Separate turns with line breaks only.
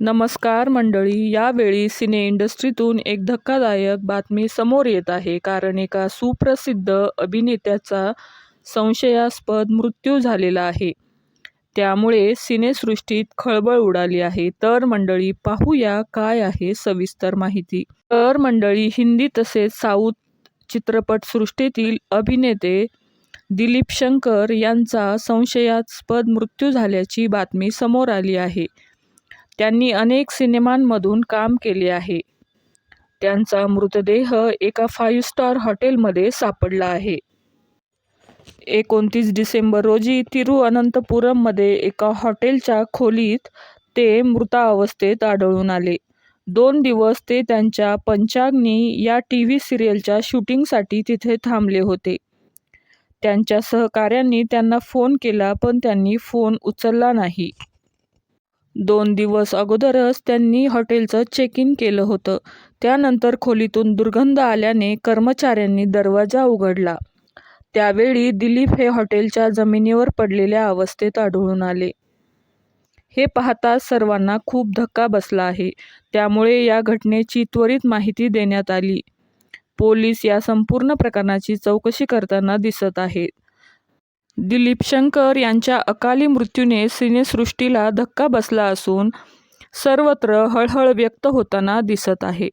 नमस्कार मंडळी यावेळी सिने इंडस्ट्रीतून एक धक्कादायक बातमी समोर येत आहे. कारण एका सुप्रसिद्ध अभिनेत्याचा संशयास्पद मृत्यू झालेला आहे. त्यामुळे सिनेसृष्टीत खळबळ उडाली आहे. तर मंडळी पाहूया काय आहे सविस्तर माहिती. तर मंडळी हिंदी तसेच साऊथ चित्रपटसृष्टीतील अभिनेते दिलीप शंकर यांचा संशयास्पद मृत्यू झाल्याची बातमी समोर आली आहे. त्यांनी अनेक सिनेमांमधून काम केले आहे. त्यांचा मृतदेह एका फाईव्ह स्टार हॉटेलमध्ये सापडला आहे. एकोणतीस डिसेंबर रोजी तिरुअनंतपुरममध्ये एका हॉटेलच्या खोलीत ते मृतावस्थेत आढळून आले. दोन दिवस ते त्यांच्या पंचाग्नी या टी व्ही सिरियलच्या शूटिंगसाठी तिथे थांबले होते. त्यांच्या सहकाऱ्यांनी त्यांना फोन केला पण त्यांनी फोन उचलला नाही. दोन दिवस अगोदरच त्यांनी हॉटेलचं चेक इन केलं होतं. त्यानंतर खोलीतून दुर्गंध आल्याने कर्मचाऱ्यांनी दरवाजा उघडला. त्यावेळी दिलीप हे हॉटेलच्या जमिनीवर पडलेल्या अवस्थेत आढळून आले. हे पाहताच सर्वांना खूप धक्का बसला आहे. त्यामुळे या घटनेची त्वरित माहिती देण्यात आली. पोलीस या संपूर्ण प्रकरणाची चौकशी करताना दिसत आहेत. दिलीप शंकर यांच्या अकाली मृत्यूने सिनेसृष्टीला धक्का बसला असून सर्वत्र हळहळ व्यक्त होताना दिसत आहे.